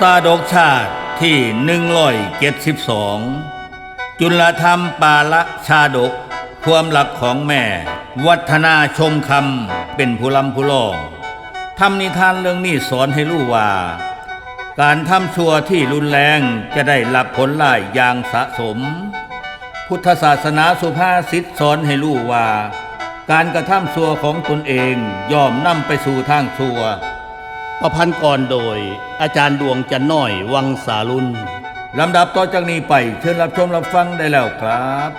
ซาดกชาติที่172จุลธรรมปาละชาดก ความหลักของแม่ วัฒนาชมคำเป็นผู้ลำผู้ลองทำนิทานเรื่องนี้สอนให้รู้ว่า การทำชั่วที่รุนแรงจะได้รับผลร้ายอย่างสะสม พุทธศาสนาสุภาษิตสอนให้รู้ว่า การกระทำชั่วของตนเองย่อมนำไปสู่ทางชั่ว ประพันธ์ก่อนโดย อาจารย์ดวงจันน้อยวังสาลุนลำดับต่อจากนี้ไปเชิญรับชมรับฟังได้แล้วครับ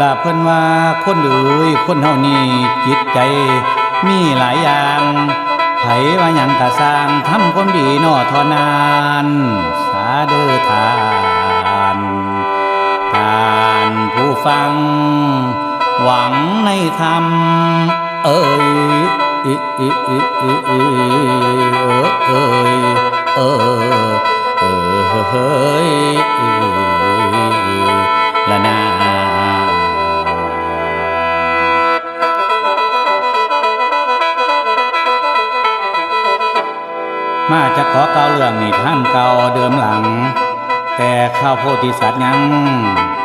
ลาเพิ่นว่าคนเอ้ยคนเฮานี่จิตใจมีหลายอย่างไผว่าหยังกะสร้างทำความดีนอทอนาน สาเดอทานทานผู้ฟัง หวังในธรรมเอ้ยอิอิอิอิอิเออเอ้ยเออเออเฮ้ยละนา มาจะขอเก่าเรื่องนี่ท่านเก่าเดิมหลัง แต่ข้าวโพธิสัตว์ยัง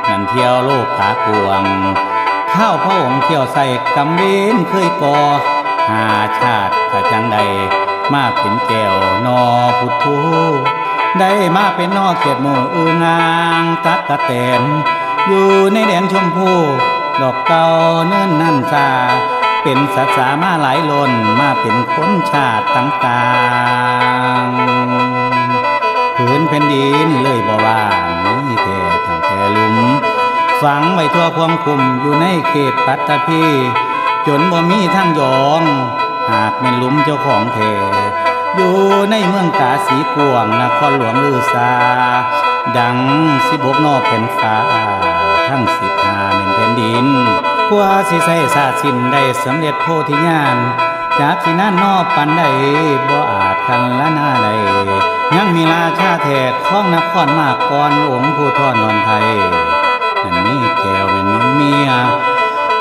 นั่นเที่ยวโลกขากวง ข้าวพระองค์เที่ยวใส่กำเวนเคยก่อหาชาติกะจังใด มาเป็นแก้วนอพุทโธได้มาเป็นนอเขียดหมู่อือนางตักกะแตนอยู่ในแดนชมพูดอกเก่าเนิ่นนั่นซา เป็นสัตว์สามาหลายลนมาเป็นคนชาติต่างๆพื้นแผ่นดินเลยบ่ว่างมีแต่ทั้งแต่ลุม ฝังไว้ทั่วความคุมอยู่ในเขตปัตตภีจนบ่มีทางยอง หากเป็นลุมเจ้าของแท้อยู่ในเมืองกาสีกวงนครหลวงลือซา ดังสิบกนอกแผ่นฟ้าทั้งสิบหาเม่นแผ่นดิน กว่าสิใส่ศาสสินได้สำเร็จโพธิญาณจากที่นั่นนอกปันใดบ่อาจกันละหน้าใดยังมีราชาแทกข้องนครมากก่อนองค์ผู้ทอดนอนไทยนั่นนี่แก้วเป็นเมีย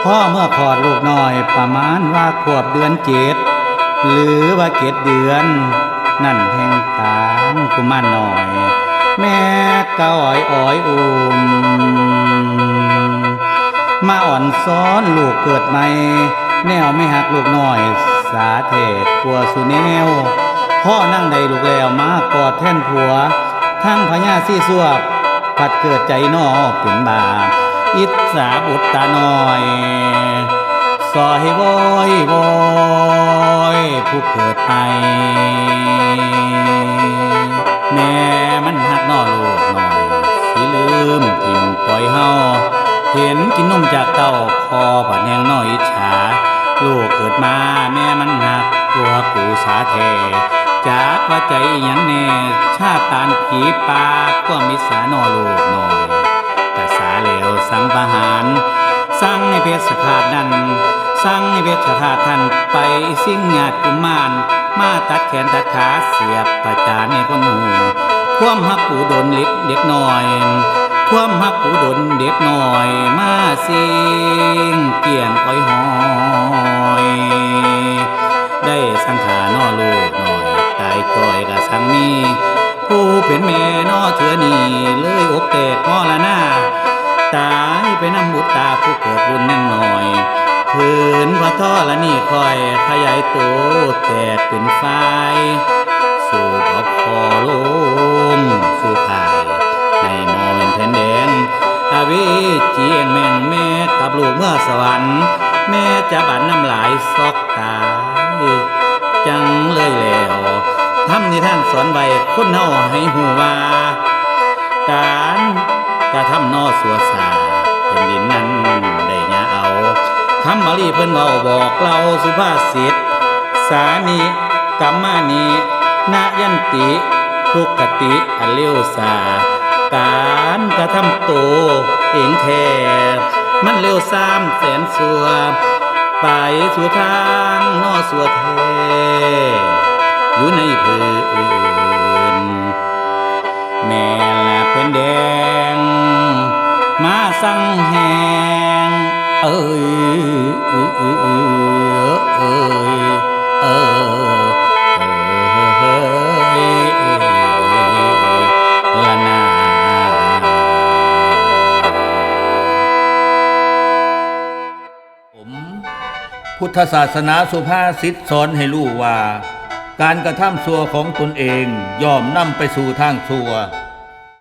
พ่อเมื่อคลอดลูกน้อยประมาณว่าขวบเดือนเจ็ดหรือว่าเจ็ดเดือน นั่นแห่งการกุมารน้อย แม่ก็อ้อยอ้อยอุ้ม มาอ่อนซ้อนลูกเกิดใหม่ แนวไม่หักลูกน้อย สาเทศกลัวสุแนว พ่อนั่งใดลูกแล้วมากอดแท่นผัว ทั้งพญาซี่สวบผัดเกิดใจนอเป็นบาอิสาบุตรตาน้อยสอยโวยโวยผู้เกิดไปแเต้าคอผัดแหงน้อยอิจฉา ลูกเกิดมาแม่มันหักตัวกูสาแทจากว่าใจยังแน่ชาติตานผีปาก็มิสานอลูกหน่อยกะสาเหลวสังประหารสั่งให้เพชรขาดนั่นสั่งให้เพชรขาดท่านไปสิ่งญาติกุมารมาตัดแขนตัดขาเสียบประจานให้คนหูความหักกูโดนเล็กเด็กน้อย ความหักกูโดนเด็กหน้อยมาสิงเกี่ยนอ้อยหอย ได้สังขารนอลูกหน่อยตายจอยกับสังมี ผู้เป็นแม่นอเถือนีเลยอกแตกมอละหน้า ตายไปน้ำบุตตาผู้เกิดบุญยังหน่อยผืนพระท่อละนี่คอยขยายตัวแตกเป็นไฟสู่ขอบคอลม แม่จะบันน้ำลายซอกตาจังเลยแล้วทำนิท่านสอนไว้คนเฮาให้หูว่า การกระทำนอสัวสาแผ่นดินนั้นได้ยาเอาคำมาลีเพิ่นเว้าบอกเราสุภาษิตสานิกัมมานินายันติทุกขติอเลวสา การกระทำโตเองแท้ มันเร็วซ้ำแสนสัวไปสู่ทางนอสัวเทอยู่ในพื้นแม่ละเป็นแดง มาสั่งแหงเอ้ยเออเออ พุทธศาสนาสุภาษิตสอนให้รู้ว่า การกระทำชั่วของตนเองย่อมนำไปสู่ทางชั่ว